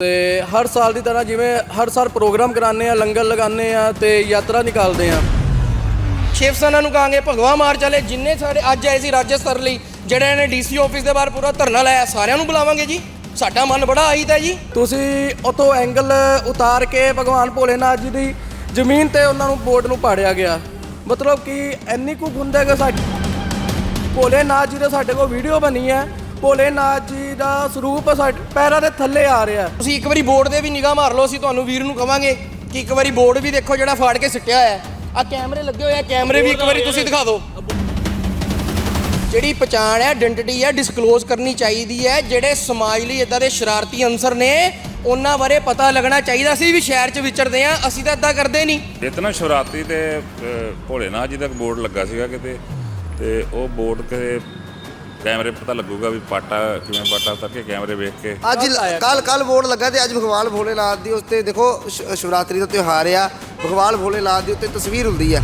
ਤੇ ਹਰ ਸਾਲ ਦੀ ਤਰ੍ਹਾਂ ਜਿਵੇਂ ਹਰ ਸਾਲ ਪ੍ਰੋਗਰਾਮ ਕਰਾਉਂਦੇ ਆ, ਲੰਗਰ ਲਗਾਉਂਦੇ ਆ ਤੇ ਯਾਤਰਾ ਨਿਕਾਲਦੇ ਆ। ਸ਼ਿਵ ਸੈਨਾ ਨੂੰ ਕਹਾਂਗੇ ਭਗਵਾ ਮਾਰ ਚਲੇ ਜਿੰਨੇ ਸਾਡੇ ਅੱਜ ਆਏ ਸੀ ਰਾਜ ਸਤਰ ਲਈ, ਜਿਹੜੇ ਨੇ ਡੀਸੀ ਆਫਿਸ ਦੇ ਬਾਹਰ ਪੂਰਾ ਧਰਨਾ ਲਾਇਆ, ਸਾਰਿਆਂ ਨੂੰ ਬੁਲਾਵਾਂਗੇ ਜੀ। ਸਾਡਾ ਮਨ ਬੜਾ ਆਈਦਾ ਹੈ ਜੀ। ਤੁਸੀਂ ਉਤੋਂ ਐਂਗਲ ਉਤਾਰ ਕੇ ਭਗਵਾਨ ਭੋਲੇਨਾਥ ਜੀ ਦੀ ਜ਼ਮੀਨ ਤੇ ਉਹਨਾਂ ਨੂੰ ਬੋਰਡ ਨੂੰ ਪਾੜਿਆ ਗਿਆ। ਮਤਲਬ ਕਿ ਇੰਨੀ ਕੁ ਗੁੰਦਾ ਕਿ ਸਾਡੀ ਭੋਲੇਨਾਥ ਜੀ ਦਾ ਸਾਡੇ ਕੋਲ ਵੀਡੀਓ ਬਣੀ ਹੈ। ਭੋਲੇਨਾਥ ਜੀ ਦਾ ਸਰੂਪ ਸਾਡੇ ਪੈਰਾਂ ਦੇ ਥੱਲੇ ਆ ਰਿਹਾ ਤੁਸੀਂ ਇੱਕ ਵਾਰੀ ਬੋਰਡ ਦੇ ਵੀ ਨਿਗਾਹ ਮਾਰ ਲਓ ਅਸੀਂ ਤੁਹਾਨੂੰ ਵੀਰ ਨੂੰ ਕਵਾਂਗੇ ਕਿ ਇੱਕ ਵਾਰੀ ਬੋਰਡ ਵੀ ਦੇਖੋ ਜਿਹੜਾ ਫਾੜ ਕੇ ਸਿੱਟਿਆ ਹੋਇਆ ਹੈ। ਆ ਕੈਮਰੇ ਲੱਗੇ ਹੋਏ ਆ ਕੈਮਰੇ ਵੀ ਇੱਕ ਵਾਰੀ ਤੁਸੀਂ ਦਿਖਾ ਦਿਓ। ਜਿਹੜੀ ਪਛਾਣ ਹੈ ਆਇਡੈਂਟੀਟੀ ਹੈ ਡਿਸਕਲੋਜ਼ ਕਰਨੀ ਚਾਹੀਦੀ ਹੈ। ਜਿਹੜੇ ਸਮਾਜ ਲਈ ਇਦਾਂ ਦੇ ਸ਼ਰਾਰਤੀ ਅੰਸਰ ਨੇ ਉਹਨਾਂ ਬਾਰੇ ਪਤਾ ਲੱਗਣਾ ਚਾਹੀਦਾ। ਸੀ ਵੀ ਸ਼ਹਿਰ 'ਚ ਵਿਚਰਦੇ ਆ ਅਸੀਂ ਤਾਂ ਇਦਾਂ ਕਰਦੇ ਨਹੀਂ। ਇਤਨਾ ਸ਼ਿਵਰਾਤਰੀ ਤੇ ਅ, ਭੋਲੇਨਾਥ ਜੀ ਦਾ ਬੋਰਡ ਲੱਗਾ ਸੀਗਾ ਕਿਤੇ ਤੇ ਉਹ ਬੋਰਡ ਕੇ ਕੈਮਰੇ ਪਤਾ ਲੱਗੂਗਾ ਵੀ ਪਾਟਾ ਕਿਵੇਂ ਪਾਟਾ ਉਤਰ ਕੇ ਕੈਮਰੇ ਵੇਖ ਕੇ। ਅੱਜ ਕੱਲ ਕੱਲ ਬੋਰਡ ਲੱਗਾ ਤੇ ਅੱਜ ਭਗਵਾਨ ਭੋਲੇਨਾਥ ਦੀ ਉੱਤੇ ਦੇਖੋ ਸ਼- ਸ਼ਿਵਰਾਤਰੀ ਦਾ ਤਿਉਹਾਰ ਆ ਭਗਵਾਨ ਭੋਲੇਨਾਥ ਦੀ ਉੱਤੇ ਤਸਵੀਰ ਹੁੰਦੀ ਆ।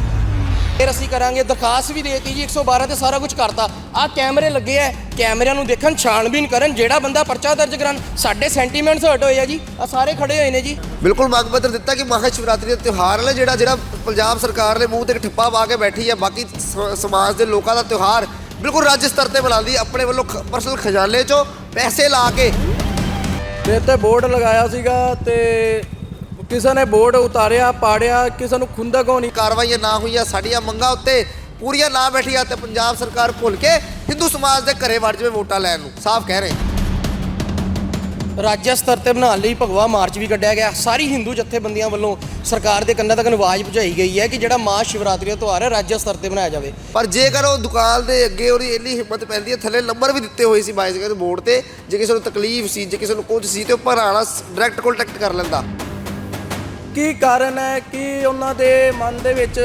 ਫਿਰ ਅਸੀਂ ਕਰਾਂਗੇ ਦਰਖਾਸਤ ਵੀ ਦੇਤੀ ਜੀ 112 ਤੇ ਸਾਰਾ ਕੁਝ ਕਰਤਾ। ਆ ਕੈਮਰੇ ਲੱਗੇ ਆ ਕੈਮਰਿਆਂ ਨੂੰ ਦੇਖਣ ਛਾਣਬੀਨ ਕਰਨ ਜਿਹੜਾ ਬੰਦਾ ਪਰਚਾ ਦਰਜ ਕਰਾਉਣ। ਸਾਡੇ ਸੈਂਟੀਮੈਂਟਸ ਹਟ ਹੋਏ ਆ ਜੀ ਆ ਸਾਰੇ ਖੜੇ ਹੋਏ ਨੇ ਜੀ। ਬਿਲਕੁਲ ਮੰਗ ਪੱਤਰ ਦਿੱਤਾ ਕਿ ਮਹਾ ਸ਼ਿਵਰਾਤਰੀ ਦਾ ਤਿਉਹਾਰ ਹੈ ਜਿਹੜਾ ਜਿਹੜਾ ਪੰਜਾਬ ਸਰਕਾਰ ਨੇ ਮੂੰਹ ਤੇ ਇੱਕ ਠੱਪਾ ਪਾ ਕੇ ਬੈਠੀ ਹੈ ਬਾਕੀ ਸ- ਸਮਾਜ ਦੇ ਲੋਕਾਂ ਦਾ ਤਿਉਹਾਰ ਬਿਲਕੁਲ ਰਾਜ ਸਤਰ ਤੇ ਹੈ, ਆਪਣੇ ਵੱਲੋਂ ਪਰਸਨਲ ਖਜ਼ਾਨੇ 'ਚੋਂ ਪੈਸੇ ਲਾ ਕੇ। ਤੇ ਇੱਥੇ ਬੋਰਡ ਲਗਾਇਆ ਸੀਗਾ ਤੇ ਕਿਸੇ ਨੇ ਬੋਰਡ ਉਤਾਰਿਆ ਪਾੜਿਆ ਕਿਸੇ ਨੂੰ ਖੁੰਦਕ ਹੋਣੀ ਕਾਰਵਾਈਆਂ ਨਾ ਹੋਈਆਂ ਸਾਡੀਆਂ ਮੰਗਾਂ ਉੱਤੇ ਪੂਰੀਆਂ ਨਾ ਬੈਠੀਆਂ ਤੇ ਪੰਜਾਬ ਸਰਕਾਰ ਭੁੱਲ ਕੇ ਹਿੰਦੂ ਸਮਾਜ ਦੇ ਘਰੇ ਵੜ ਜਾਵੇ ਵੋਟਾਂ ਲੈਣ ਨੂੰ। ਸਾਫ਼ ਕਹਿ ਰਹੇ। ਰਾਜ ਸਤਰ ਤੇ ਬਣਾਉਣ ਲਈ ਭਗਵਾ ਮਾਰਚ ਵੀ ਕੱਢਿਆ ਗਿਆ। ਸਾਰੀ ਹਿੰਦੂ ਜਥੇਬੰਦੀਆਂ ਵੱਲੋਂ ਸਰਕਾਰ ਦੇ ਕੰਨਾਂ ਤੱਕ ਆਵਾਜ਼ ਪਹੁੰਚਾਈ ਗਈ ਹੈ ਕਿ ਜਿਹੜਾ ਮਹਾ ਸ਼ਿਵਰਾਤਰੀ ਦਾ ਤਿਉਹਾਰ ਹੈ ਰਾਜ ਸਤਰ ਤੇ ਬਣਾਇਆ ਜਾਵੇ। ਪਰ ਜੇਕਰ ਉਹ ਦੁਕਾਨ ਦੇ ਅੱਗੇ ਉਹਦੀ ਇੰਨੀ ਹਿੰਮਤ ਪੈਂਦੀ ਹੈ ਥੱਲੇ ਨੰਬਰ ਵੀ ਦਿੱਤੇ ਹੋਏ ਸੀ ਬਾਈਸ ਦੇ ਬੋਰਡ ਤੇ ਜੇ ਕਿਸੇ ਨੂੰ ਤਕਲੀਫ ਸੀ ਜੇ ਕਿਸੇ ਨੂੰ ਕੁਝ ਸੀ ਤੇ ਉੱਪਰ ਆਣਾ ਡਾਇਰੈਕਟ ਕੰਟੈਕਟ ਕਰ ਲੈਂਦਾ। ਕੀ ਕਾਰਨ ਹੈ ਕਿ ਉਹਨਾਂ ਦੇ ਮਨ ਦੇ ਵਿੱਚ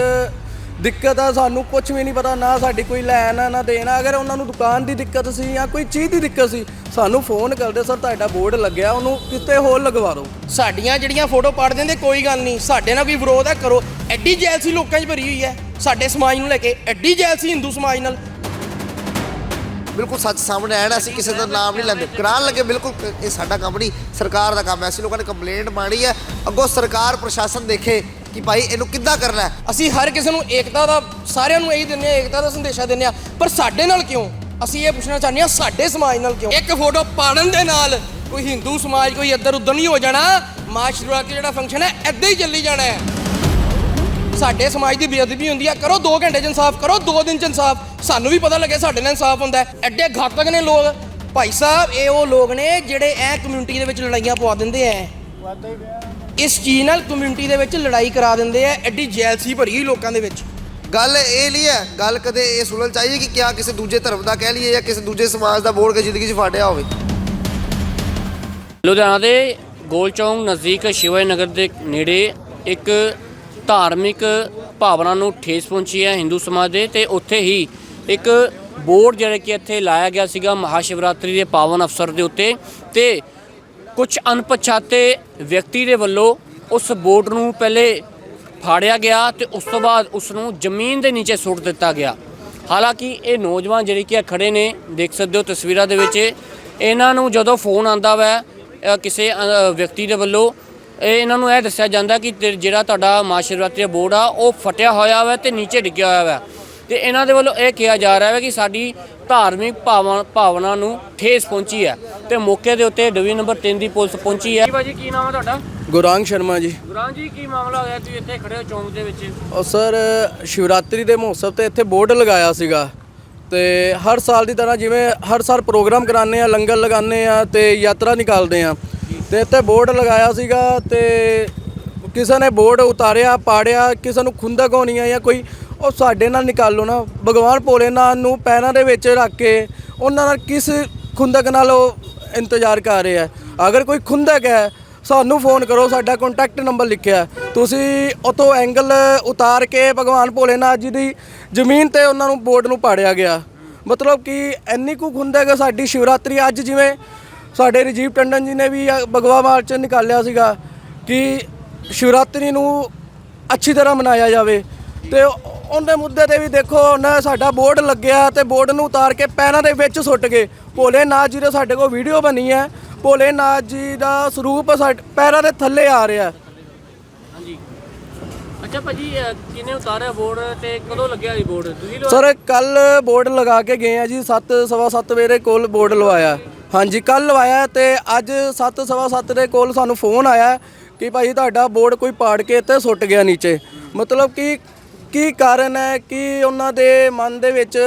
ਦਿੱਕਤ ਆ ਸਾਨੂੰ ਕੁਝ ਵੀ ਨਹੀਂ ਪਤਾ ਨਾ ਸਾਡੀ ਕੋਈ ਲੈਣ ਆ ਨਾ ਦੇਣ ਆ। ਅਗਰ ਉਹਨਾਂ ਨੂੰ ਦੁਕਾਨ ਦੀ ਦਿੱਕਤ ਸੀ ਜਾਂ ਕੋਈ ਚੀਜ਼ ਦੀ ਦਿੱਕਤ ਸੀ ਸਾਨੂੰ ਫੋਨ ਕਰਦੇ ਸਰ ਤੁਹਾਡਾ ਬੋਰਡ ਲੱਗਿਆ ਉਹਨੂੰ ਕਿਤੇ ਹੋਰ ਲਗਵਾ ਦਿਓ। ਸਾਡੀਆਂ ਜਿਹੜੀਆਂ ਫੋਟੋ ਪਾੜ ਦਿੰਦੇ ਕੋਈ ਗੱਲ ਨਹੀਂ। ਸਾਡੇ ਨਾਲ ਕੋਈ ਵਿਰੋਧ ਹੈ ਕਰੋ। ਐਡੀ ਜੈਲਸੀ ਲੋਕਾਂ 'ਚ ਭਰੀ ਹੋਈ ਹੈ। ਸਾਡੇ ਸਮਾਜ ਨੂੰ ਲੈ ਕੇ ਐਡੀ ਜੈਲਸੀ ਹਿੰਦੂ ਸਮਾਜ ਨਾਲ। ਬਿਲਕੁਲ ਸੱਚ ਸਾਹਮਣੇ ਆਇਆ ਨਾ ਅਸੀਂ ਕਿਸੇ ਦਾ ਨਾਮ ਨਹੀਂ ਲੈਂਦੇ। ਕਰਾਉਣ ਲੱਗੇ ਬਿਲਕੁਲ ਇਹ ਸਾਡਾ ਕੰਮ ਨਹੀਂ ਸਰਕਾਰ ਦਾ ਕੰਮ ਹੈ। ਅਸੀਂ ਲੋਕਾਂ ਨੇ ਕੰਪਲੇਂਟ ਮਾਰੀ ਹੈ। ਅੱਗੋਂ ਸਰਕਾਰ ਪ੍ਰਸ਼ਾਸਨ ਦੇਖੇ ਕਿ ਭਾਈ ਇਹਨੂੰ ਕਿੱਦਾਂ ਕਰਨਾ ਹੈ? ਅਸੀਂ ਹਰ ਕਿਸੇ ਨੂੰ ਏਕਤਾ ਦਾ, ਸਾਰਿਆਂ ਨੂੰ ਇਹੀ ਦਿੰਦੇ ਆ ਏਕਤਾ ਦਾ ਸੰਦੇਸ਼ਾ ਦਿੰਦੇ ਆ ਪਰ ਸਾਡੇ ਨਾਲ ਕਿਉਂ? ਅਸੀਂ ਇਹ ਪੁੱਛਣਾ ਚਾਹੁੰਦੇ ਆ ਸਾਡੇ ਸਮਾਜ ਨਾਲ ਕਿਉਂ? ਇੱਕ ਫੋਟੋ ਪਾੜਨ ਦੇ ਨਾਲ ਕੋਈ ਹਿੰਦੂ ਸਮਾਜ ਕੋਈ ਇੱਧਰ ਉੱਧਰ ਨਹੀਂ ਹੋ ਜਾਣਾ। ਮਾਂ ਸ਼ਿਵਰਾਤਰੀ ਜਿਹੜਾ ਫੰਕਸ਼ਨ ਹੈ ਐਦਾਂ ਹੀ ਚੱਲੀ ਜਾਣਾ ਹੈ। ਸਾਡੇ ਸਮਾਜ ਦੀ ਬੇਅਦਬੀ ਹੁੰਦੀ ਆ, ਕਰੋ 2 ਘੰਟੇ ਚ ਇਨਸਾਫ, ਕਰੋ 2 ਦਿਨ ਚ ਇਨਸਾਫ। ਸਾਨੂੰ ਵੀ ਪਤਾ ਲੱਗੇ ਸਾਡੇ ਨਾਲ ਇਨਸਾਫ ਹੁੰਦਾ ਹੈ। ਐਡੇ ਘਾਤਕ ਨੇ ਲੋਕ। ਭਾਈ ਸਾਹਿਬ, ਇਹ ਉਹ ਲੋਕ ਨੇ ਜਿਹੜੇ ਇਹ ਕਮਿਊਨਿਟੀ ਦੇ ਵਿੱਚ ਲੜਾਈਆਂ ਪਵਾ ਦਿੰਦੇ ਐ। ਇਸ ਚੀਜ਼ ਨਾਲ ਕਮਿਊਨਿਟੀ ਦੇ ਵਿੱਚ ਲੜਾਈ ਕਰਾ ਦਿੰਦੇ ਆ ਐਡੀ ਜੈਲਸੀ ਭਰੀ ਹੋਈ ਲੋਕਾਂ ਦੇ ਵਿੱਚ। ਗੱਲ ਇਹ ਨਹੀਂ ਹੈ ਗੱਲ ਕਦੇ ਇਹ ਸੁਣਨ ਚਾਹੀਏ ਕਿ ਕਿਆ ਕਿਸੇ ਦੂਜੇ ਧਰਮ ਦਾ ਕਹਿ ਲਈਏ ਜਾਂ ਕਿਸੇ ਦੂਜੇ ਸਮਾਜ ਦਾ ਬੋਲ ਕੇ ਜ਼ਿੰਦਗੀ 'ਚ ਫਾਟਿਆ ਹੋਵੇ। ਲੁਧਿਆਣਾ ਦੇ ਗੋਲ ਚੌਂਕ ਨਜ਼ਦੀਕ ਸ਼ਿਵਾਜੀ ਨਗਰ ਦੇ ਨੇੜੇ ਇੱਕ ਧਾਰਮਿਕ ਭਾਵਨਾ ਨੂੰ ਠੇਸ ਪਹੁੰਚੀ ਹੈ ਹਿੰਦੂ ਸਮਾਜ ਦੇ ਤੇ ਉੱਥੇ ਹੀ ਇੱਕ ਬੋਰਡ ਜਿਹੜਾ ਕਿ ਇੱਥੇ ਲਾਇਆ ਗਿਆ ਸੀਗਾ ਮਹਾਸ਼ਿਵਰਾਤਰੀ ਦੇ ਪਾਵਨ ਅਵਸਰ ਦੇ ਉੱਤੇ ਤੇ ਕੁਝ ਅਣਪਛਾਤੇ ਵਿਅਕਤੀ ਦੇ ਵੱਲੋਂ ਉਸ ਬੋਰਡ ਨੂੰ ਪਹਿਲੇ ਫਾੜਿਆ ਗਿਆ ਤੇ ਉਸ ਤੋਂ ਬਾਅਦ ਉਸ ਨੂੰ ਜ਼ਮੀਨ ਦੇ ਨੀਚੇ ਸੁੱਟ ਦਿੱਤਾ ਗਿਆ। ਹਾਲਾਂਕਿ ਇਹ ਨੌਜਵਾਨ ਜਿਹੜੇ ਕਿ ਆ ਖੜੇ ਨੇ, ਦੇਖ ਸਕਦੇ ਹੋ ਤਸਵੀਰਾਂ ਦੇ ਵਿੱਚ। ਇਹਨਾਂ ਨੂੰ ਜਦੋਂ ਫੋਨ ਆਂਦਾ ਵੈ ਕਿਸੇ ਵਿਅਕਤੀ ਦੇ ਵੱਲੋਂ, ਇਹ ਇਹਨਾਂ ਨੂੰ ਇਹ ਦੱਸਿਆ ਜਾਂਦਾ ਕਿ ਜਿਹੜਾ ਤੁਹਾਡਾ ਮਾਸ਼ਿਵਰਾਤਰੀ ਬੋਰਡ ਆ, ਉਹ ਫਟਿਆ ਹੋਇਆ ਵਾ ਤੇ ਨੀਚੇ ਡਿੱਗਿਆ ਹੋਇਆ ਵਾ। ਤੇ ਇਹਨਾਂ ਦੇ ਵੱਲੋਂ ਇਹ ਕਿਹਾ ਜਾ ਰਿਹਾ ਹੈ ਕਿ ਸਾਡੀ ਧਾਰਮਿਕ ਭਾਵਨਾ ਭਾਵਨਾ ਨੂੰ ਠੇਸ ਪਹੁੰਚੀ ਹੈ ਤੇ ਮੌਕੇ ਦੇ ਉੱਤੇ ਡਿਵੀਜ਼ਨ ਨੰਬਰ 3 ਦੀ ਪੁਲਿਸ ਪਹੁੰਚੀ ਹੈ। ਜੀ ਭਾਜੀ ਕੀ ਨਾਮ ਹੈ ਤੁਹਾਡਾ? ਗੁਰਾਂਗ ਸ਼ਰਮਾ ਜੀ। ਗੁਰਾਂ ਜੀ ਕੀ ਮਾਮਲਾ ਹੋਇਆ? ਤੁਸੀਂ ਇੱਥੇ ਖੜੇ ਹੋ ਚੌਂਕ ਦੇ ਵਿੱਚ। ਉਹ ਸਰ ਸ਼ਿਵਰਾਤਰੀ ਦੇ ਮਹੋਤਸਵ ਤੇ ਇੱਥੇ ਬੋਰਡ ਲਗਾਇਆ ਸੀਗਾ। ਤੇ ਹਰ ਸਾਲ ਦੀ ਤਰ੍ਹਾਂ ਜਿਵੇਂ ਹਰ ਸਾਲ ਪ੍ਰੋਗਰਾਮ ਕਰਾਉਂਦੇ ਆ ਲੰਗਰ ਲਗਾਉਂਦੇ ਆ ਤੇ ਯਾਤਰਾ ਨਿਕਾਲਦੇ ਆ ਤੇ ਇੱਥੇ ਬੋਰਡ ਲਗਾਇਆ ਸੀਗਾ ਤੇ ਕਿਸੇ ਨੇ ਬੋਰਡ ਉਤਾਰਿਆ ਪਾੜਿਆ ਕਿਸੇ ਨੂੰ ਖੁੰਦਕ ਹੋਣੀ ਆ ਜਾਂ ਕੋਈ ਉਹ ਸਾਡੇ ਨਾਲ ਨਿਕਾਲੋ ਨਾ। ਭਗਵਾਨ ਭੋਲੇਨਾਥ ਨੂੰ ਪੈਰਾਂ ਦੇ ਵਿੱਚ ਰੱਖ ਕੇ ਉਹਨਾਂ ਨਾਲ ਕਿਸ ਖੁੰਦਕ ਨਾਲ ਉਹ ਇੰਤਜ਼ਾਰ ਕਰ ਰਹੇ ਆ ਅਗਰ ਕੋਈ ਖੁੰਦਕ ਹੈ, ਸਾਨੂੰ ਫੋਨ ਕਰੋ, ਸਾਡਾ ਕੰਟੈਕਟ ਨੰਬਰ ਲਿਖਿਆ ਤੁਸੀਂ ਉਤੋਂ ਐਂਗਲ ਉਤਾਰ ਕੇ ਭਗਵਾਨ ਭੋਲੇਨਾਥ ਜੀ ਦੀ ਜ਼ਮੀਨ ਤੇ ਉਹਨਾਂ ਨੂੰ ਬੋਰਡ ਨੂੰ ਪਾੜਿਆ ਗਿਆ। ਮਤਲਬ ਕਿ ਇੰਨੀ ਕੁ ਹੁੰਦਾ ਕਿ ਸਾਡੀ ਸ਼ਿਵਰਾਤਰੀ ਅੱਜ ਜਿਵੇਂ ਸਾਡੇ ਰਜੀਵ ਟੰਡਨ ਜੀ ਨੇ ਵੀ ਭਗਵਾ ਮਾਰਚ ਨਿਕਾਲਿਆ ਸੀਗਾ ਕਿ ਸ਼ਿਵਰਾਤਰੀ ਨੂੰ ਅੱਛੀ ਤਰ੍ਹਾਂ ਮਨਾਇਆ ਜਾਵੇ। ਤੇ ਉਹਦੇ ਮੁੱਦੇ ਤੇ ਵੀ ਦੇਖੋ ਨਾ ਸਾਡਾ ਬੋਰਡ ਲੱਗਿਆ ਤੇ ਬੋਰਡ ਨੂੰ ਉਤਾਰ ਕੇ ਪੈਰਾਂ ਦੇ ਵਿੱਚ ਸੁੱਟ ਗਏ। ਭੋਲੇਨਾਥ ਜੀ ਦਾ ਸਾਡੇ ਕੋਲ ਵੀਡੀਓ ਬਣੀ ਹੈ। ਭੋਲੇਨਾਥ ਜੀ ਦਾ ਸਰੂਪ ਸਾਡੇ ਪੈਰਾਂ ਦੇ ਥੱਲੇ ਆ ਰਿਹਾ ਹਾਂਜੀ। ਅੱਛਾ ਭਾਜੀ ਅ, ਕਿਹਨੇ ਉਤਾਰਿਆ ਬੋਰਡ ਤੇ ਕਦੋਂ ਲੱਗਿਆ ਇਹ ਬੋਰਡ? ਤੁਸੀਂ ਸਰ ਕੱਲ ਬੋਰਡ ਲਗਾ ਕੇ ਗਏ ਆ ਜੀ 7 ਸਵਾ ਸੱਤ ਵਜੇ ਕੋਲ ਬੋਰਡ ਲਵਾਇਆ। ਹਾਂਜੀ ਕੱਲ ਲਵਾਇਆ ਤੇ ਅੱਜ 7 ਸਵਾ ਸੱਤ ਦੇ ਕੋਲ ਸਾਨੂੰ ਫੋਨ ਆਇਆ ਕਿ ਭਾਈ ਤੁਹਾਡਾ ਬੋਰਡ ਕੋਈ ਪਾੜ ਕੇ ਤੇ ਸੁੱਟ ਗਿਆ ਨੀਚੇ। ਮਤਲਬ ਕਿ ਕੀ ਕਾਰਨ ਹੈ? ਕਿ ਉਹਨਾਂ ਦੇ ਮਨ ਦੇ ਵਿੱਚ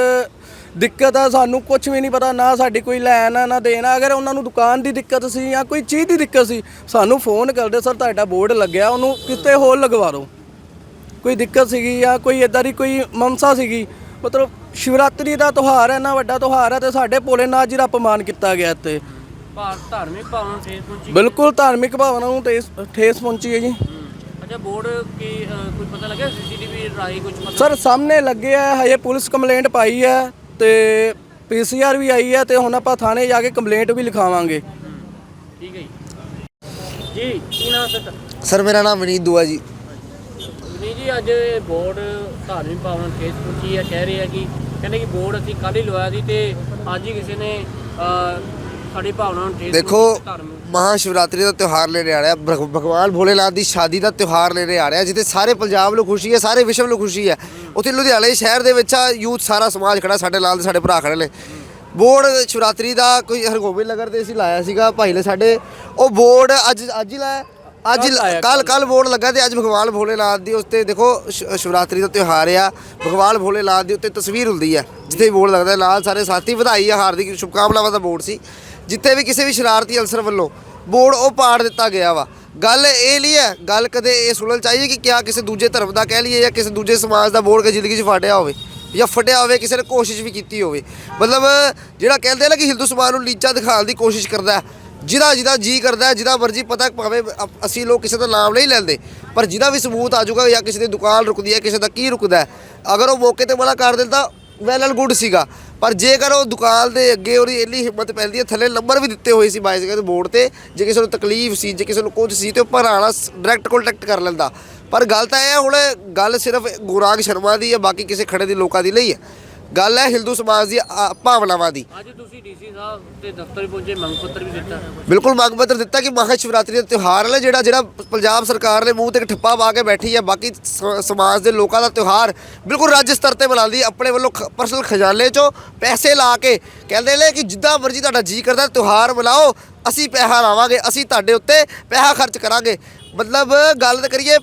ਦਿੱਕਤ ਆ? ਸਾਨੂੰ ਕੁਝ ਵੀ ਨਹੀਂ ਪਤਾ ਨਾ ਸਾਡੀ ਕੋਈ ਲੈਣ ਆ ਨਾ ਦੇਣ ਆ। ਅਗਰ ਉਹਨਾਂ ਨੂੰ ਦੁਕਾਨ ਦੀ ਦਿੱਕਤ ਸੀ ਜਾਂ ਕੋਈ ਚੀਜ਼ ਦੀ ਦਿੱਕਤ ਸੀ ਸਾਨੂੰ ਫੋਨ ਕਰਦੇ ਸਰ ਤੁਹਾਡਾ ਬੋਰਡ ਲੱਗਿਆ ਉਹਨੂੰ ਕਿਤੇ ਹੋਰ ਲਗਵਾ ਦਿਓ। ਕੋਈ ਦਿੱਕਤ ਸੀਗੀ ਜਾਂ ਕੋਈ ਇਦਾਂ ਦੀ ਕੋਈ ਮਨਸਾ ਸੀਗੀ? ਮਤਲਬ ਸ਼ਿਵਰਾਤਰੀ ਦਾ ਤਿਉਹਾਰ ਹੈ ਨਾ ਵੱਡਾ ਤਿਉਹਾਰ ਹੈ ਤੇ ਸਾਡੇ ਭੋਲੇਨਾਥ ਜੀ ਦਾ ਅਪਮਾਨ ਕੀਤਾ ਗਿਆ ਇੱਥੇ। ਭਾਰ ਧਾਰਮਿਕ ਭਾਵਨਾ ਨੂੰ ਠੇਸ ਪਹੁੰਚੀ। ਬਿਲਕੁਲ ਧਾਰਮਿਕ ਭਾਵਨਾ ਨੂੰ ਠੇਸ ਠੇਸ ਪਹੁੰਚੀ ਹੈ ਜੀ। ਅੱਛਾ ਬੋਰਡ ਕੀ ਅ, ਕੋਈ ਪਤਾ ਲੱਗਿਆ? ਸੀਸੀਟੀਵੀ ਰਾਹੀਂ ਕੁਝ ਪਤਾ ਸਰ ਸਾਹਮਣੇ ਲੱਗੇ ਆ ਹਜੇ ਪੁਲਿਸ ਕੰਪਲੇਂਟ ਪਾਈ ਹੈ ਤੇ ਪੀਸੀਆਰ ਵੀ ਆਈ ਹੈ ਤੇ ਹੁਣ ਆਪਾਂ ਥਾਣੇ ਜਾ ਕੇ ਕੰਪਲੇਂਟ ਵੀ ਲਿਖਾਵਾਂਗੇ। ਠੀਕ ਹੈ ਜੀ। ਜੀ ਕੀ ਨਾਮ ਸਰ ਸਰ ਮੇਰਾ ਨਾਮ ਵਿਨੀਤ ਦੂਆ ਜੀ। ਨਹੀਂ ਜੀ ਅੱਜ ਇਹ ਬੋਰਡ ਧਾਰਮਿਕ ਭਾਵਨਾ ਨੂੰ ਠੇਸ ਪਹੁੰਚੀ ਹੈ ਕਹਿ ਰਹੇ ਆ ਕਿ ਕਹਿੰਦੇ ਕਿ ਬੋਰਡ ਅਸੀਂ ਕੱਲ ਹੀ ਲਵਾਇਆ ਸੀ ਤੇ ਅੱਜ ਹੀ ਕਿਸੇ ਨੇ ਅ, ਸਾਡੀ ਭਾਵਨਾ ਨੂੰ ਠੇਸ ਦੇਖੋ ਪਹੁੰਚੀ ਮਹਾਸ਼ਿਵਰਾਤਰੀ ਦਾ ਤਿਉਹਾਰ ਲੈਣੇ ਆ ਰਿਹਾ। ਭਗ- ਭਗਵਾਨ ਭੋਲੇਨਾਥ ਦੀ ਸ਼ਾਦੀ ਦਾ ਤਿਉਹਾਰ ਲੈਣੇ ਆ ਰਿਹਾ ਜਿੱਥੇ ਸਾਰੇ ਪੰਜਾਬ ਨੂੰ ਖੁਸ਼ੀ ਹੈ ਸਾਰੇ ਵਿਸ਼ਵ ਨੂੰ ਖੁਸ਼ੀ ਹੈ। ਉੱਥੇ ਲੁਧਿਆਣੇ ਸ਼ਹਿਰ ਦੇ ਵਿੱਚ ਆ ਯੂਥ ਸਾਰਾ ਸਮਾਜ ਖੜਾ ਸਾਡੇ ਨਾਲ ਦੇ ਸਾਡੇ ਭਰਾ ਖੜੇ ਨੇ। ਬੋਰਡ ਸ਼ਿਵਰਾਤਰੀ ਦਾ ਕੋਈ ਹਰਗੋਬਿੰਦ ਨਗਰ ਤੇ ਅਸੀਂ ਲਾਇਆ ਸੀਗਾ ਭਾਈ ਨੇ ਸਾਡੇ। ਉਹ ਬੋਰਡ ਅੱਜ ਅੱਜ ਹੀ ਲਾਇਆ ਅੱਜ ਕੱਲ੍ਹ ਲਾਇਆ, ਕੱਲ ਕੱਲ ਬੋਰਡ ਲੱਗਾ ਤੇ ਅੱਜ ਭਗਵਾਨ ਭੋਲੇਨਾਥ ਦੀ ਉੱਤੇ ਦੇਖੋ ਸ਼- ਸ਼ਿਵਰਾਤਰੀ ਦਾ ਤਿਉਹਾਰ ਆ। ਭਗਵਾਨ ਭੋਲੇਨਾਥ ਦੀ ਉੱਤੇ ਤਸਵੀਰ ਹੁੰਦੀ ਹੈ ਜਿੱਥੇ ਬੋਰਡ ਲੱਗਦਾ ਨਾਲ ਸਾਰੇ ਸਾਥੀ ਵਧਾਈ ਆ ਹਾਰਦਿਕ ਸ਼ੁਭਕਾਮਨਾਵਾਂ ਦਾ ਬੋਰਡ ਸੀ। ਜਿੱਥੇ ਵੀ ਕਿਸੇ ਵੀ ਸ਼ਰਾਰਤੀ ਅਨਸਰ ਵੱਲੋਂ ਬੋਰਡ ਉਹ ਪਾੜ ਦਿੱਤਾ ਗਿਆ ਵਾ। ਗੱਲ ਇਹ ਨਹੀਂ ਹੈ, ਗੱਲ ਕਦੇ ਇਹ ਸੁਣਨ ਚਾਹੀਏ ਕਿ ਕਿਆ ਕਿਸੇ ਦੂਜੇ ਧਰਮ ਦਾ ਕਹਿ ਲਈਏ ਜਾਂ ਕਿਸੇ ਦੂਜੇ ਸਮਾਜ ਦਾ ਬੋਰਡ ਕੇ ਜ਼ਿੰਦਗੀ 'ਚ ਫਾਟਿਆ ਹੋਵੇ ਜਾਂ ਫਟਿਆ ਹੋਵੇ, ਕਿਸੇ ਨੇ ਕੋਸ਼ਿਸ਼ ਵੀ ਕੀਤੀ ਹੋਵੇ। ਮਤਲਬ ਜਿਹੜਾ ਕਹਿੰਦੇ ਨਾ ਕਿ ਹਿੰਦੂ ਸਮਾਜ ਨੂੰ ਨੀਚਾ ਦਿਖਾਉਣ ਦੀ ਕੋਸ਼ਿਸ਼ ਕਰਦਾ ਜਿਹਦਾ ਜਿਹਦਾ ਜੀ ਕਰਦਾ ਜਿਹਦਾ ਮਰਜ਼ੀ ਪਤਾ ਭਾਵੇਂ ਅਸੀਂ ਲੋਕ ਕਿਸੇ ਦਾ ਨਾਮ ਨਹੀਂ ਲੈਂਦੇ, ਪਰ ਜਿਹਦਾ ਵੀ ਸਬੂਤ ਆ ਜਾਊਗਾ ਜਾਂ ਕਿਸੇ ਦੀ ਦੁਕਾਨ ਰੁਕਦੀ ਹੈ, ਕਿਸੇ ਦਾ ਕੀ ਰੁਕਦਾ ਅਗਰ ਉਹ ਮੌਕੇ ਤੇ ਮਨਾ ਕਰ ਦਿੰਦਾ ਵੈਲ ਐਂਡ ਗੁੱਡ ਸੀਗਾ। ਪਰ ਜੇਕਰ ਉਹ ਦੁਕਾਨ ਦੇ ਅੱਗੇ ਉਹਦੀ ਇੰਨੀ ਹਿੰਮਤ ਪੈਂਦੀ ਹੈ, ਥੱਲੇ ਨੰਬਰ ਵੀ ਦਿੱਤੇ ਹੋਏ ਸੀ ਬਾਈਸਿਕਲ ਦੇ ਬੋਰਡ ਤੇ, ਜੇ ਕਿਸੇ ਨੂੰ ਤਕਲੀਫ ਸੀ, ਜੇ ਕਿਸੇ ਨੂੰ ਕੁਝ ਸੀ ਤੇ ਉਹ ਭਰਾਣਾ ਡਾਇਰੈਕਟ ਕੰਟੈਕਟ ਕਰ ਲੈਂਦਾ। ਪਰ ਗੱਲ ਤਾਂ ਇਹ ਹੈ ਹੁਣ ਗੱਲ ਸਿਰਫ ਗੁਰਾਗ ਸ਼ਰਮਾ ਦੀ ਹੈ, ਬਾਕੀ ਕਿਸੇ ਖੜੇ ਦੇ ਲੋਕਾਂ ਦੀ ਨਹੀਂ ਹੈ। ਗੱਲ ਹੈ ਹਿੰਦੂ ਸਮਾਜ ਦੀ ਆ, ਭਾਵਨਾਵਾਂ ਦੀ। ਅੱਜ ਤੁਸੀਂ ਡੀਸੀ ਸਾਹਿਬ ਦੇ ਦਫ਼ਤਰ ਪਹੁੰਚੇ ਮੰਗ ਪੱਤਰ ਵੀ ਦਿੱਤਾ। ਬਿਲਕੁਲ ਮੰਗ ਪੱਤਰ ਦਿੱਤਾ ਕਿ ਮਹਾ ਸ਼ਿਵਰਾਤਰੀ ਦਾ ਤਿਉਹਾਰ ਹੈ ਜਿਹੜਾ ਜਿਹੜਾ ਪੰਜਾਬ ਸਰਕਾਰ ਨੇ ਮੂੰਹ ਤੇ ਇੱਕ ਠੱਪਾ ਪਾ ਕੇ ਬੈਠੀ ਹੈ ਬਾਕੀ ਸ- ਸਮਾਜ ਦੇ ਲੋਕਾਂ ਦਾ ਤਿਉਹਾਰ ਬਿਲਕੁਲ ਰਾਜ ਸਤਰ ਤੇ ਮਨਾਉਂਦੀ ਹੈ ਆਪਣੇ ਵੱਲੋਂ ਪਰਸਨਲ ਖਜ਼ਾਨੇ 'ਚੋਂ ਪੈਸੇ ਲਾ ਕੇ ਕਹਿੰਦੇ ਨੇ ਕਿ ਜਿੱਦਾਂ ਮਰਜ਼ੀ ਤੁਹਾਡਾ ਜੀ ਕਰਦਾ ਤਿਉਹਾਰ ਮਨਾਓ ਅਸੀਂ ਪੈਸਾ ਲਾਵਾਂਗੇ ਅਸੀਂ ਤੁਹਾਡੇ ਉੱਤੇ ਪੈਸਾ ਖਰਚ ਕਰਾਂਗੇ। ਮਤਲਬ ਗੱਲ ਤਾਂ ਕਰੀਏ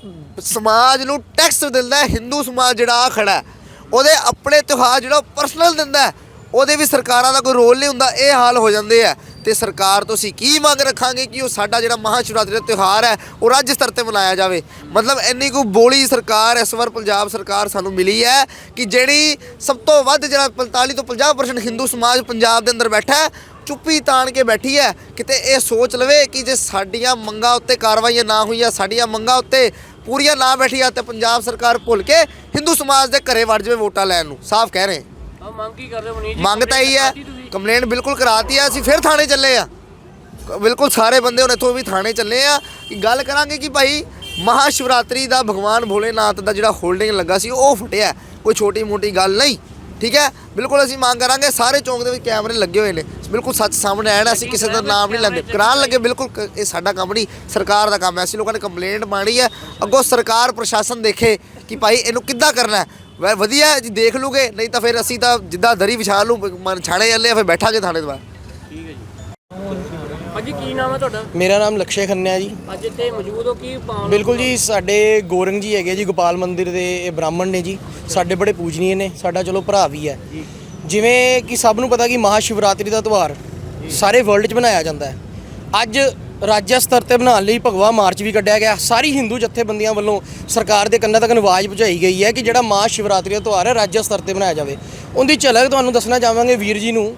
ਸਮਾਜ ਨੂੰ ਟੈਕਸ ਦਿੰਦਾ ਹੈ ਹਿੰਦੂ ਸਮਾਜ ਜਿਹੜਾ ਆ ਖੜਾ ਹੈ। ਉਹਦੇ ਆਪਣੇ ਤਿਉਹਾਰ ਜਿਹੜਾ ਪਰਸਨਲ ਦਿੰਦਾ ਉਹਦੇ ਵੀ ਸਰਕਾਰਾਂ ਦਾ ਕੋਈ ਰੋਲ ਨਹੀਂ ਹੁੰਦਾ, ਇਹ ਹਾਲ ਹੋ ਜਾਂਦੇ ਆ। ਤੇ ਸਰਕਾਰ ਤੋਂ ਅਸੀਂ ਕੀ ਮੰਗ ਰੱਖਾਂਗੇ ਕਿ ਉਹ ਸਾਡਾ ਜਿਹੜਾ ਮਹਾਸ਼ਿਵਰਾਤਰੀ ਦਾ ਤਿਉਹਾਰ ਹੈ, ਉਹ ਰਾਜ ਸਤਰ ਤੇ ਮਨਾਇਆ ਜਾਵੇ। ਮਤਲਬ ਇੰਨੀ ਕੋ ਬੋਲੀ ਸਰਕਾਰ, ਇਸ ਵਾਰ ਪੰਜਾਬ ਸਰਕਾਰ ਸਾਨੂੰ ਮਿਲੀ ਹੈ ਕਿ ਜਿਹੜੀ ਸਭ ਤੋਂ ਵੱਧ ਜਿਹੜਾ 45 ਤੋਂ 50% ਹਿੰਦੂ ਸਮਾਜ ਪੰਜਾਬ ਦੇ ਅੰਦਰ ਬੈਠਾ ਹੈ, ਚੁੱਪੀ ਤਾਣ ਕੇ ਬੈਠੀ ਹੈ, ਕਿਤੇ ਇਹ ਸੋਚ ਲਵੇ ਕਿ ਜੇ ਸਾਡੀਆਂ ਮੰਗਾਂ ਉੱਤੇ ਕਾਰਵਾਈਆਂ ਨਾ ਹੋਈਆਂ, ਸਾਡੀਆਂ ਮੰਗਾਂ ਉੱਤੇ ਪੂਰੀਆਂ ਨਾ ਬੈਠੀਆਂ ਤੇ ਪੰਜਾਬ ਸਰਕਾਰ ਭੁੱਲ ਕੇ ਹਿੰਦੂ ਸਮਾਜ ਦੇ ਘਰੇ ਵੜ ਜਾਵੇ ਵੋਟਾਂ ਲੈਣ ਨੂੰ। ਸਾਫ਼ ਕਹਿ ਰਹੇ ਆ ਮੰਗ ਕੀ ਕਰਦੇ ਹੋ ਮਨੀਸ਼ ਜੀ? ਮੰਗ ਤਾਂ ਇਹੀ ਹੈ? ਕੰਪਲੇਂਟ ਬਿਲਕੁਲ ਕਰਾਤੀ ਹੈ। ਅਸੀਂ ਫਿਰ ਥਾਣੇ ਚੱਲੇ ਆ ਬਿਲਕੁਲ ਸਾਰੇ ਬੰਦੇ ਹੁਣ ਇੱਥੋਂ ਵੀ ਥਾਣੇ ਚੱਲੇ ਆ ਕਿ ਗੱਲ ਕਰਾਂਗੇ ਕਿ ਭਾਈ ਮਹਾ ਸ਼ਿਵਰਾਤਰੀ ਦਾ ਭਗਵਾਨ ਭੋਲੇਨਾਥ ਦਾ ਜਿਹੜਾ ਹੋਲਡਿੰਗ ਲੱਗਾ ਸੀ ਉਹ ਫਟਿਆ। ਕੋਈ ਛੋਟੀ ਮੋਟੀ ਗੱਲ ਨਹੀਂ। ਠੀਕ ਹੈ? ਬਿਲਕੁਲ ਅਸੀਂ ਮੰਗ ਕਰਾਂਗੇ ਸਾਰੇ ਚੌਂਕ ਦੇ ਵਿੱਚ ਕੈਮਰੇ ਲੱਗੇ ਹੋਏ ਨੇ। ਬਿਲਕੁਲ ਸੱਚ ਸਾਹਮਣੇ ਆਣਾ ਅਸੀਂ ਕਿਸੇ ਦਾ ਨਾਮ ਨਹੀਂ ਲੈਂਦੇ। ਕਰਾਉਣ ਲੱਗੇ, ਬਿਲਕੁਲ ਕ- ਇਹ ਸਾਡਾ ਕੰਮ ਨਹੀਂ, ਸਰਕਾਰ ਦਾ ਕੰਮ ਹੈ। ਅਸੀਂ ਲੋਕਾਂ ਨੇ ਕੰਪਲੇਂਟ ਮਾਣੀ ਹੈ। ਅੱਗੋਂ ਸਰਕਾਰ, ਪ੍ਰਸ਼ਾਸਨ ਦੇਖੇ ਕਿ ਭਾਈ ਇਹਨੂੰ ਕਿੱਦਾਂ ਕਰਨਾ ਹੈ? ਵੈ, ਵਧੀਆ ਹੈ ਜੀ, ਦੇਖ ਲੂਗੇ। ਨਹੀਂ ਤਾਂ ਫਿਰ ਅਸੀਂ ਤਾਂ ਜਿੱਦਾਂ ਦਰੀ ਵਿਛਾ ਲੂ ਮਨ ਛਾਣੇ ਚੱਲੇ ਆ, ਫਿਰ ਬੈਠਾਂਗੇ ਥਾਣੇ ਤੋਂ ਠੀਕ ਭਾਜੀ ਕੀ ਨਾਮ ਹੈ ਤੁਹਾਡਾ? ਮੇਰਾ ਨਾਮ ਲਕਸ਼ੇ ਖੰਨਿਆ ਜੀ। ਅੱਜ ਇੱਥੇ ਮੌਜੂਦ ਹੋ ਕੀ ਪਾਉਣ ਬਿਲਕੁਲ ਜੀ ਸਾਡੇ ਗੋਰੰਗ ਜੀ ਹੈਗੇ ਜੀ ਗੋਪਾਲ ਮੰਦਿਰ ਦੇ ਇਹ ਬ੍ਰਾਹਮਣ ਨੇ ਜੀ। ਸਾਡੇ ਬੜੇ ਪੂਜਨੀਏ ਨੇ ਸਾਡਾ ਚਲੋ ਭਰਾ ਵੀ ਹੈ। ਜਿਵੇਂ ਕਿ ਸਭ ਨੂੰ ਪਤਾ ਕਿ ਮਹਾ ਸ਼ਿਵਰਾਤਰੀ ਦਾ ਤਿਉਹਾਰ ਸਾਰੇ ਵਰਲਡ 'ਚ ਮਨਾਇਆ ਜਾਂਦਾ ਹੈ। ਅੱਜ ਰਾਜ ਸਤਰ ਤੇ ਬਣਾਉਣ ਲਈ ਭਗਵਾ ਮਾਰਚ ਵੀ ਕੱਢਿਆ ਗਿਆ। ਸਾਰੀ ਹਿੰਦੂ ਜਥੇਬੰਦੀਆਂ ਵੱਲੋਂ ਸਰਕਾਰ ਦੇ ਕੰਨਾਂ ਤੱਕ ਆਵਾਜ਼ ਪਹੁੰਚਾਈ ਗਈ ਹੈ ਕਿ ਜਿਹੜਾ ਮਹਾ ਸ਼ਿਵਰਾਤਰੀ ਦਾ ਤਿਉਹਾਰ ਹੈ ਰਾਜ ਸਤਰ ਤੇ ਮਨਾਇਆ ਜਾਵੇ। ਉਹਦੀ ਝਲਕ ਤੁਹਾਨੂੰ ਦੱਸਣਾ ਚਾਹਾਂਗੇ ਵੀਰ ਜੀ ਨੂੰ।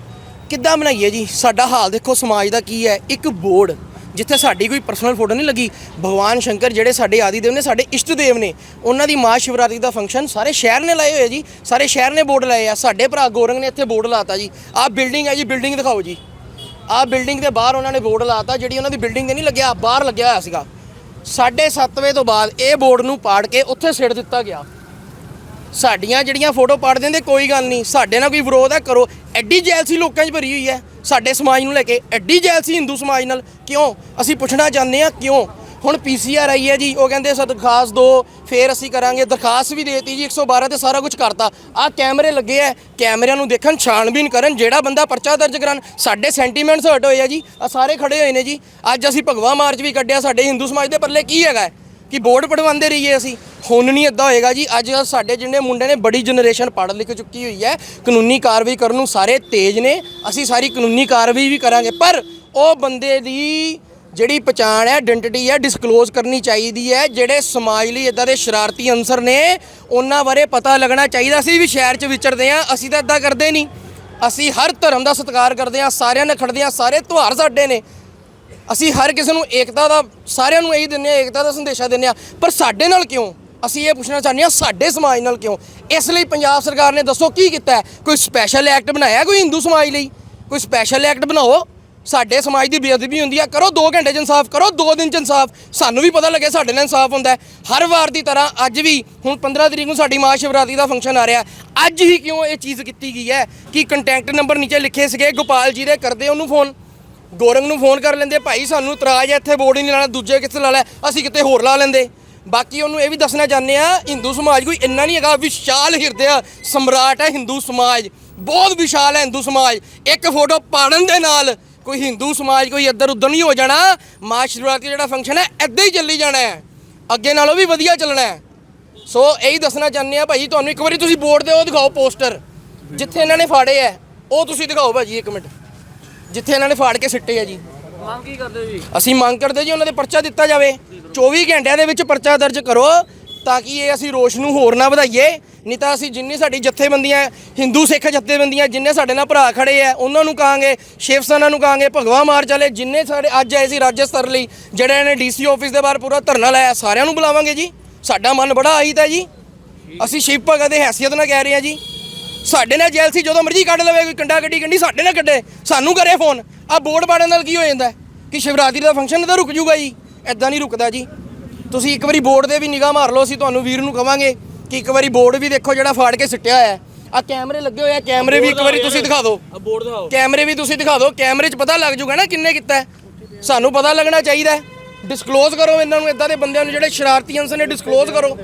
ਕਿੱਦਾਂ ਬਣਾਈਏ ਜੀ? ਸਾਡਾ ਹਾਲ ਦੇਖੋ, ਸਮਾਜ ਦਾ ਕੀ ਹੈ? ਇੱਕ ਬੋਰਡ, ਜਿੱਥੇ ਸਾਡੀ ਕੋਈ ਪਰਸਨਲ ਫੋਟੋ ਨਹੀਂ ਲੱਗੀ। ਭਗਵਾਨ ਸ਼ੰਕਰ ਜਿਹੜੇ ਸਾਡੇ ਆਦੀ ਦੇਵ ਨੇ, ਸਾਡੇ ਇਸ਼ਟ ਦੇਵ ਨੇ, ਉਹਨਾਂ ਦੀ ਮਹਾ ਸ਼ਿਵਰਾਤਰੀ ਦਾ ਫੰਕਸ਼ਨ ਸਾਰੇ ਸ਼ਹਿਰ ਨੇ ਲਾਏ ਹੋਏ ਜੀ। ਸਾਰੇ ਸ਼ਹਿਰ ਨੇ ਬੋਰਡ ਲਾਏ ਆ। ਸਾਡੇ ਭਰਾ ਗੋਰੰਗ ਨੇ ਇੱਥੇ ਬੋਰਡ ਲਾਤਾ ਜੀ। ਆਹ ਬਿਲਡਿੰਗ ਹੈ ਜੀ ਬਿਲਡਿੰਗ ਦਿਖਾਓ ਜੀ। ਆਹ ਬਿਲਡਿੰਗ ਦੇ ਬਾਹਰ ਉਹਨਾਂ ਨੇ ਬੋਰਡ ਲਾਤਾ, ਜਿਹੜੀ ਉਹਨਾਂ ਦੀ ਬਿਲਡਿੰਗ ਤੇ ਨਹੀਂ ਲੱਗਿਆ ਬਾਹਰ ਲੱਗਿਆ ਹੋਇਆ ਸੀਗਾ। 7:30 ਵਜੇ ਤੋਂ ਬਾਅਦ ਇਹ ਬੋਰਡ ਨੂੰ ਪਾੜ ਕੇ ਉੱਥੇ ਸਿੱਟ ਦਿੱਤਾ ਗਿਆ। ਸਾਡੀਆਂ ਜਿਹੜੀਆਂ ਫੋਟੋ ਪਾੜ ਦਿੰਦੇ, ਕੋਈ ਗੱਲ ਨਹੀਂ। ਸਾਡੇ ਨਾਲ ਕੋਈ ਵਿਰੋਧ ਹੈ, ਕਰੋ। ਐਡੀ ਜੈਲਸੀ ਲੋਕਾਂ 'ਚ ਭਰੀ ਹੋਈ ਹੈ, ਸਾਡੇ ਸਮਾਜ ਨੂੰ ਲੈ ਕੇ। ਐਡੀ ਜੈਲਸੀ ਹਿੰਦੂ ਸਮਾਜ ਨਾਲ। ਕਿਉਂ? ਅਸੀਂ ਪੁੱਛਣਾ ਚਾਹੁੰਦੇ ਆ ਕਿਉਂ? ਹੁਣ ਪੀਸੀਆਰ ਆਈ ਹੈ ਜੀ, ਉਹ ਕਹਿੰਦੇ ਸਾ ਦਰਖਾਸਤ ਦੋ, ਫੇਰ ਅਸੀਂ ਕਰਾਂਗੇ। ਦਰਖਾਸਤ ਵੀ ਦੇਤੀ ਜੀ 112 ਤੇ ਸਾਰਾ ਕੁਝ ਕਰਤਾ। ਆ ਕੈਮਰੇ ਲੱਗੇ ਆ ਕੈਮਰਿਆਂ ਨੂੰ ਦੇਖਣ, ਛਾਣਬੀਨ ਕਰਨ, ਜਿਹੜਾ ਬੰਦਾ ਪਰਚਾ ਦਰਜ ਕਰਾਨ ਸਾਡੇ ਸੈਂਟੀਮੈਂਟਸ ਹਟ ਹੋਏ ਆ ਜੀ ਆ ਸਾਰੇ ਖੜੇ ਹੋਏ ਨੇ ਜੀ। ਅੱਜ ਅਸੀਂ ਭਗਵਾ ਮਾਰਚ ਵੀ ਕੱਢਿਆ, ਸਾਡੇ ਹਿੰਦੂ ਸਮਾਜ ਦੇ ਪੱਲੇ ਕੀ ਹੈਗਾ ਕਿ ਬੋਰਡ ਪੜਵਾਉਂਦੇ ਰਹੀਏ ਅਸੀਂ। ਹੁਣ ਨਹੀਂ ਇਦਾਂ ਹੋਏਗਾ ਜੀ, ਅੱਜ ਸਾਡੇ ਜਿਹੜੇ ਮੁੰਡੇ ਨੇ ਬੜੀ ਜਨਰੇਸ਼ਨ ਪੜ੍ਹ ਲਿਖ ਚੁੱਕੀ ਹੋਈ ਹੈ, ਕਾਨੂੰਨੀ ਕਾਰਵਾਈ ਕਰਨ ਨੂੰ ਸਾਰੇ ਤੇਜ਼ ਨੇ, ਅਸੀਂ ਸਾਰੀ ਕਾਨੂੰਨੀ ਕਾਰਵਾਈ ਵੀ ਕਰਾਂਗੇ। ਪਰ ਉਹ ਬੰਦੇ ਦੀ ਜਿਹੜੀ ਪਛਾਣ ਹੈ ਆਇਡੈਂਟੀਟੀ ਹੈ ਡਿਸਕਲੋਜ਼ ਕਰਨੀ ਚਾਹੀਦੀ ਹੈ, ਜਿਹੜੇ ਸਮਾਜ ਲਈ ਇਦਾਂ ਦੇ ਸ਼ਰਾਰਤੀ ਅੰਸਰ ਨੇ, ਉਹਨਾਂ ਬਾਰੇ ਪਤਾ ਲੱਗਣਾ ਚਾਹੀਦਾ। ਅਸੀਂ ਵੀ ਸ਼ਹਿਰ 'ਚ ਵਿਚਰਦੇ ਹਾਂ, ਅਸੀਂ ਤਾਂ ਇਦਾਂ ਕਰਦੇ ਨਹੀਂ। ਅਸੀਂ ਹਰ ਧਰਮ ਦਾ ਸਤਿਕਾਰ ਕਰਦੇ ਹਾਂ, ਸਾਰਿਆਂ ਨਾਲ ਖੜਦੇ ਹਾਂ, ਸਾਰੇ ਤਿਉਹਾਰ ਸਾਡੇ ਨੇ। ਅਸੀਂ ਹਰ ਕਿਸੇ ਨੂੰ ਏਕਤਾ ਦਾ, ਸਾਰਿਆਂ ਨੂੰ ਇਹੀ ਦਿੰਦੇ ਆ ਏਕਤਾ ਦਾ ਸੰਦੇਸ਼ਾ ਦਿੰਦੇ ਆ ਪਰ ਸਾਡੇ ਨਾਲ ਕਿਉਂ? ਅਸੀਂ ਇਹ ਪੁੱਛਣਾ ਚਾਹੁੰਦੇ ਆ ਸਾਡੇ ਸਮਾਜ ਨਾਲ ਕਿਉਂ? ਇਸ ਲਈ ਪੰਜਾਬ ਸਰਕਾਰ ਨੇ ਦੱਸੋ ਕੀ ਕੀਤਾ ਹੈ? ਕੋਈ ਸਪੈਸ਼ਲ ਐਕਟ ਬਣਾਇਆ ਕੋਈ ਹਿੰਦੂ ਸਮਾਜ ਲਈ? ਕੋਈ ਸਪੈਸ਼ਲ ਐਕਟ ਬਣਾਓ? ਸਾਡੇ ਸਮਾਜ ਦੀ ਬੇਅਦਬੀ ਹੁੰਦੀ ਆ, ਕਰੋ 2 ਘੰਟੇ ਚ ਇਨਸਾਫ, ਕਰੋ 2 ਦਿਨ ਚ ਇਨਸਾਫ। ਸਾਨੂੰ ਵੀ ਪਤਾ ਲੱਗੇ ਸਾਡੇ ਨਾਲ ਇਨਸਾਫ ਹੁੰਦਾ ਹੈ। ਹਰ ਵਾਰ ਦੀ ਤਰ੍ਹਾਂ ਅੱਜ ਵੀ, ਹੁਣ 15 ਤਰੀਕ ਨੂੰ ਸਾਡੀ ਮਾਂ ਸ਼ਿਵਰਾਤਰੀ ਦਾ ਫੰਕਸ਼ਨ ਆ ਰਿਹਾ ਅੱਜ ਹੀ ਕਿਉਂ ਇਹ ਚੀਜ਼ ਕੀਤੀ ਗਈ ਹੈ? ਕਿ ਕੰਟੈਕਟ ਨੰਬਰ ਨੀਚੇ ਲਿਖੇ ਸੀਗੇ, ਗੋਪਾਲ ਜੀ ਦੇ, ਕਰਦੇ ਉਹਨੂੰ ਫੋਨ ਗੋਰੰਗ ਨੂੰ ਫੋਨ ਕਰ ਲੈਂਦੇ, ਭਾਈ, ਸਾਨੂੰ ਇਤਰਾਜ਼ ਹੈ, ਇੱਥੇ ਬੋਰਡ ਹੀ ਨਹੀਂ ਲਾਣਾ ਦੂਜੇ ਕਿੱਥੇ ਲਾ ਲੈ? ਅਸੀਂ ਕਿਤੇ ਹੋਰ ਲਾ ਲੈਂਦੇ। ਬਾਕੀ ਉਹਨੂੰ ਇਹ ਵੀ ਦੱਸਣਾ ਚਾਹੁੰਦੇ ਆ ਹਿੰਦੂ ਸਮਾਜ ਕੋਈ ਇੰਨਾ ਨਹੀਂ ਹੈਗਾ, ਵਿਸ਼ਾਲ ਹਿਰਦੇ ਸਮਰਾਟ ਹੈ ਹਿੰਦੂ ਸਮਾਜ, ਬਹੁਤ ਵਿਸ਼ਾਲ ਹੈ ਹਿੰਦੂ ਸਮਾਜ। ਇੱਕ ਫੋਟੋ ਪਾੜਨ ਦੇ ਨਾਲ ਕੋਈ ਹਿੰਦੂ ਸਮਾਜ ਕੋਈ ਇੱਧਰ ਉੱਧਰ ਨਹੀਂ ਹੋ ਜਾਣਾ ਮਾਂ ਸ਼ਿਵਰਾਤਰੀ ਜਿਹੜਾ ਫੰਕਸ਼ਨ ਹੈ, ਇੱਦਾਂ ਹੀ ਚੱਲੀ ਜਾਣਾ ਹੈ। ਅੱਗੇ ਨਾਲੋਂ ਵੀ ਵਧੀਆ ਚੱਲਣਾ ਹੈ। ਸੋ ਇਹੀ ਦੱਸਣਾ ਚਾਹੁੰਦੇ ਆ ਭਾਈ, ਤੁਹਾਨੂੰ ਇੱਕ ਵਾਰੀ ਤੁਸੀਂ ਬੋਰਡ 'ਤੇ ਉਹ ਦਿਖਾਓ ਪੋਸਟਰ, ਜਿੱਥੇ ਇਹਨਾਂ ਨੇ ਫਾੜੇ ਆ ਉਹ ਤੁਸੀਂ ਦਿਖਾਓ ਭਾਜੀ ਇੱਕ ਮਿੰਟ। ਜਿੱਥੇ ਇਹਨਾਂ ਨੇ ਫਾੜ ਕੇ ਸਿੱਟੇ ਆ ਜੀ। ਮੰਗ ਕੀ ਕਰਦੇ ਜੀ? ਅਸੀਂ ਮੰਗ ਕਰਦੇ ਜੀ ਉਹਨਾਂ ਦੇ ਪਰਚਾ ਦਿੱਤਾ ਜਾਵੇ। 24 ਘੰਟਿਆਂ ਦੇ ਵਿੱਚ ਪਰਚਾ ਦਰਜ ਕਰੋ ਤਾਂ ਕਿ ਇਹ ਅਸੀਂ ਰੋਸ਼ ਨੂੰ ਹੋਰ ਨਾ ਵਧਾਈਏ। ਨਹੀਂ ਤਾਂ ਅਸੀਂ ਜਿੰਨੀ ਸਾਡੀ ਜਥੇਬੰਦੀਆਂ ਹਿੰਦੂ ਸਿੱਖ ਜਥੇਬੰਦੀਆਂ ਜਿੰਨੇ ਸਾਡੇ ਨਾਲ ਭਰਾ ਖੜੇ ਆ ਉਹਨਾਂ ਨੂੰ ਕਹਾਂਗੇ ਸ਼ਿਵ ਸੈਨਾ ਨੂੰ ਕਹਾਂਗੇ ਭਗਵਾ ਮਾਰਚ ਵਾਲੇ ਜਿੰਨੇ ਸਾਡੇ ਅੱਜ ਆਏ ਸੀ ਰਾਜ ਸਤਰ ਲਈ ਜਿਹੜੇ ਨੇ ਡੀਸੀ ਆਫਿਸ ਦੇ ਬਾਹਰ ਪੂਰਾ ਧਰਨਾ ਲਾਇਆ ਸਾਰਿਆਂ ਨੂੰ ਬੁਲਾਵਾਂਗੇ ਜੀ। ਸਾਡਾ ਮਨ ਬੜਾ ਆਈ ਤਾਂ ਜੀ। ਅਸੀਂ ਸ਼ਿਵ ਭਗਤ ਦੇ ਹੈਸੀਅਤ ਨਾਲ ਕਹਿ ਰਹੇ ਹਾਂ ਜੀ। ਸਾਡੇ ਨਾਲ ਜੈਲ ਸੀ ਜਦੋਂ ਮਰਜ਼ੀ ਕੱਢ ਲਵੇ ਕੋਈ ਕੰਡਾ ਗੱਡੀ ਕੰਡੀ ਸਾਡੇ ਨਾਲ ਕੱਢੇ ਸਾਨੂੰ ਕਰੇ ਫੋਨ। ਆ ਬੋਰਡ ਪਾੜਨ ਨਾਲ ਕੀ ਹੋ ਜਾਂਦਾ? ਕਿ ਸ਼ਿਵਰਾਤਰੀ ਦਾ ਫੰਕਸ਼ਨ ਤਾਂ ਰੁਕ ਜੂਗਾ ਜੀ ਐਦਾਂ ਨਹੀਂ ਰੁਕਦਾ ਜੀ। ਤੁਸੀਂ ਇੱਕ ਵਾਰੀ ਬੋਰਡ ਦੇ ਵੀ ਨਿਗਾਹ ਮਾਰ ਲਓ ਅਸੀਂ ਤੁਹਾਨੂੰ ਵੀਰ ਨੂੰ ਕਵਾਂਗੇ ਕਿ ਇੱਕ ਵਾਰੀ ਬੋਰਡ ਵੀ ਦੇਖੋ ਜਿਹੜਾ ਫਾੜ ਕੇ ਸਿੱਟਿਆ ਹੋਇਆ ਹੈ। ਆ ਕੈਮਰੇ ਲੱਗੇ ਹੋਏ ਆ ਕੈਮਰੇ ਵੀ ਇੱਕ ਵਾਰੀ ਤੁਸੀਂ ਦਿਖਾ ਦਿਓ। ਬੋਰਡ ਦਿਖਾਓ। ਕੈਮਰੇ ਵੀ ਤੁਸੀਂ ਦਿਖਾ ਦਿਓ ਕੈਮਰੇ 'ਚ ਪਤਾ ਲੱਗ ਜੂਗਾ ਨਾ ਕਿੰਨੇ ਕੀਤਾ। ਸਾਨੂੰ ਪਤਾ ਲੱਗਣਾ ਚਾਹੀਦਾ ਡਿਸਕਲੋਜ਼ ਕਰੋ ਇਹਨਾਂ ਨੂੰ ਇਦਾਂ ਦੇ ਬੰਦਿਆਂ ਨੂੰ ਜਿਹੜੇ ਸ਼ਰਾਰਤੀ ਅੰਸਰ ਨੇ ਡਿਸਕਲੋਜ਼ ਕਰੋ।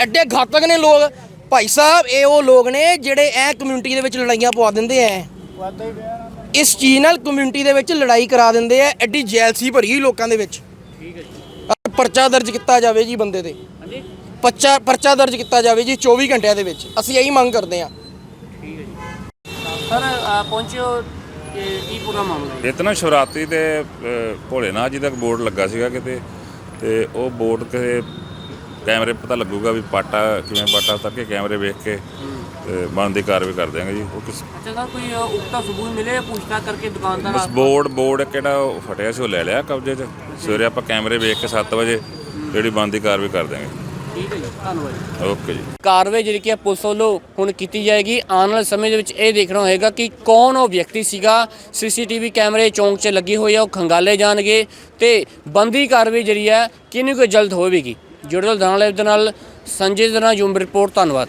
ਐਡੇ ਘਾਤਕ ਨੇ ਲੋਕ। ਭਾਈ ਸਾਹਿਬ ਇਹ ਉਹ ਲੋਕ ਨੇ ਜਿਹੜੇ ਐ ਕਮਿਊਨਿਟੀ ਦੇ ਵਿੱਚ ਲੜਾਈਆਂ ਪਵਾ ਦਿੰਦੇ ਐ। ਇਸ ਚੀਜ਼ ਨਾਲ ਕਮਿਊਨਿਟੀ ਦੇ ਵਿੱਚ ਲੜਾਈ ਕਰਾ ਦਿੰਦੇ ਐ ਐਡੀ ਜੈਲਸੀ ਭਰੀ ਲੋਕਾਂ ਦੇ ਵਿੱਚ। ਠੀਕ ਹੈ ਜੀ। ਪਰਚਾ ਦਰਜ ਕੀਤਾ ਜਾਵੇ ਜੀ ਬੰਦੇ ਤੇ। ਹਾਂਜੀ। ਪਰਚਾ ਪਰਚਾ ਦਰਜ ਕੀਤਾ ਜਾਵੇ ਜੀ 24 ਘੰਟਿਆਂ ਦੇ ਵਿੱਚ। ਅਸੀਂ ਇਹੀ ਮੰਗ ਕਰਦੇ ਹਾਂ। ਸਰ ਆ ਪਹੁੰਚਿਓ ਇਹ ਕੀ ਪੂਰਾ ਮਾਮਲਾ ਹੈ? ਇਹ ਤਾਂ ਨਾ ਸ਼ਿਵਰਾਤਰੀ ਤੇ ਭੋਲੇਨਾਥ ਜੀ ਦਾ ਬੋਰਡ ਲੱਗਾ ਸੀਗਾ ਕਿਤੇ ਤੇ ਉਹ ਬੋਰਡ ਕੇ ਕੈਮਰੇ ਪਤਾ ਲੱਗੂਗਾ ਵੀ ਪਾਟਾ ਕਿਵੇਂ ਪਾਟਾ ਤੱਕ ਕੇ ਕੈਮਰੇ ਵੇਖ ਕੇ ਤੇ ਬਣਦੀ ਕਾਰਵਾਈ ਕਰ ਦਿਆਂਗੇ ਜੀ। ਉਹ ਕਿਸ ਅੱਛਾ ਸਰ ਕੋਈ ਅ, ਉਕਤਾ ਸਬੂਤ ਮਿਲੇ ਪੁੱਛਤਾਛ ਕਰਕੇ ਦੁਕਾਨਦਾਰ ਬਸ ਬੋਰਡ ਬੋਰਡ ਕਿਹੜਾ ਉਹ ਫਟਿਆ ਸੀ ਉਹ ਲੈ ਲਿਆ ਕਬਜ਼ੇ 'ਚ। ਸਵੇਰੇ ਆਪਾਂ ਕੈਮਰੇ ਵੇਖ ਕੇ 7 ਵਜੇ ਜਿਹੜੀ ਬਣਦੀ ਕਾਰਵਾਈ ਕਰ ਦਿਆਂਗੇ। ਠੀਕ ਹੈ ਜੀ ਧੰਨਵਾਦ ਓਕੇ ਜੀ। ਕਾਰਵਾਈ ਜਿਹੜੀ ਕਿ ਹੈ ਪੁਲਿਸ ਵੱਲੋਂ ਹੁਣ ਕੀਤੀ ਜਾਏਗੀ। ਆਉਣ ਵਾਲੇ ਸਮੇਂ ਦੇ ਵਿੱਚ ਇਹ ਦੇਖਣਾ ਹੋਏਗਾ ਕਿ ਕੌਣ ਉਹ ਵਿਅਕਤੀ ਸੀਗਾ। ਸੀਸੀਟੀਵੀ ਕੈਮਰੇ ਚੌਂਕ 'ਚ ਲੱਗੇ ਹੋਏ ਆ ਉਹ ਖੰਗਾਲੇ ਜਾਣਗੇ ਤੇ ਬੰਦੀ ਕਾਰਵਾਈ ਜਿਹੜੀ ਹੈ ਕਿੰਨੀ ਕੁ ਜਲਦ ਹੋਵੇਗੀ? ਜੁੜਲ ਦਾਣਾ ਲਾਈਵ ਦੇ ਨਾਲ ਸੰਜੇ ਜਨਾ ਯੂਮ ਰਿਪੋਰਟ ਧੰਨਵਾਦ।